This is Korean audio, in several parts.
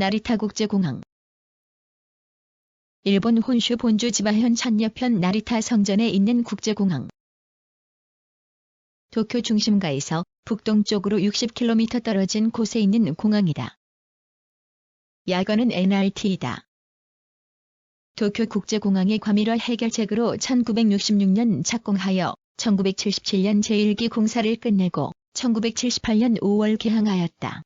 나리타 국제공항 일본 혼슈 본주 지바현 찬여편 나리타 성전에 있는 국제공항 도쿄 중심가에서 북동쪽으로 60km 떨어진 곳에 있는 공항이다. 야거는 NRT이다. 도쿄 국제공항의 과밀화 해결책으로 1966년 착공하여 1977년 제1기 공사를 끝내고 1978년 5월 개항하였다.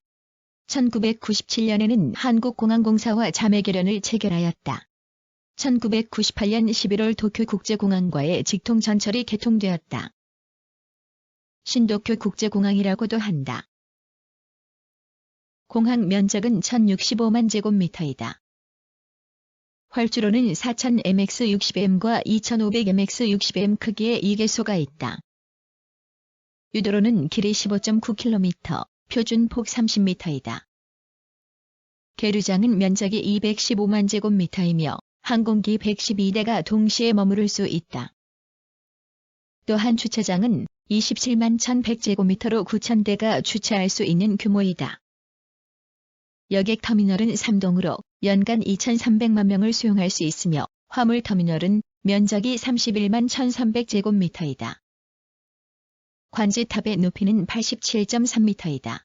1997년에는 한국공항공사와 자매결연을 체결하였다. 1998년 11월 도쿄 국제공항과의 직통 전철이 개통되었다. 신도쿄 국제공항이라고도 한다. 공항 면적은 1065만 제곱미터이다. 활주로는 4000mx60m과 2500mx60m 크기의 2개소가 있다. 유도로는 길이 15.9km, 표준 폭 30m이다. 계류장은 면적이 215만 제곱미터이며 항공기 112대가 동시에 머무를 수 있다. 또한 주차장은 27만 1100제곱미터로 9,000대가 주차할 수 있는 규모이다. 여객 터미널은 3동으로 연간 2,300만 명을 수용할 수 있으며 화물 터미널은 면적이 31만 1,300제곱미터이다. 관제탑의 높이는 87.3m이다.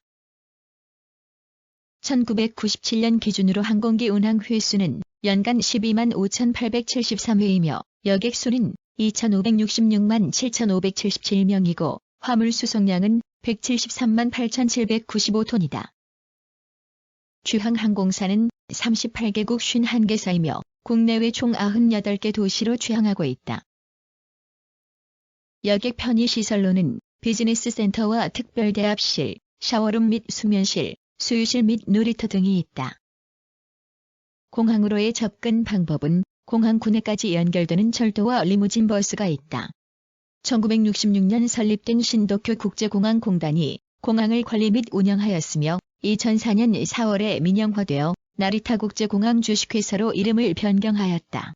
1997년 기준으로 항공기 운항 횟수는 연간 12만 5,873회이며 여객 수는 2,566만 7,577명이고 화물 수송량은 173만 8,795톤이다. 주항 항공사는 38개국 51개사이며 국내외 총 98개 도시로 주항하고 있다. 여객 편의시설로는 비즈니스 센터와 특별대합실, 샤워룸 및 수면실, 수유실 및 놀이터 등이 있다. 공항으로의 접근 방법은 공항 구내까지 연결되는 철도와 리무진 버스가 있다. 1966년 설립된 신도쿄 국제공항 공단이 공항을 관리 및 운영하였으며 2004년 4월에 민영화되어 나리타 국제공항 주식회사로 이름을 변경하였다.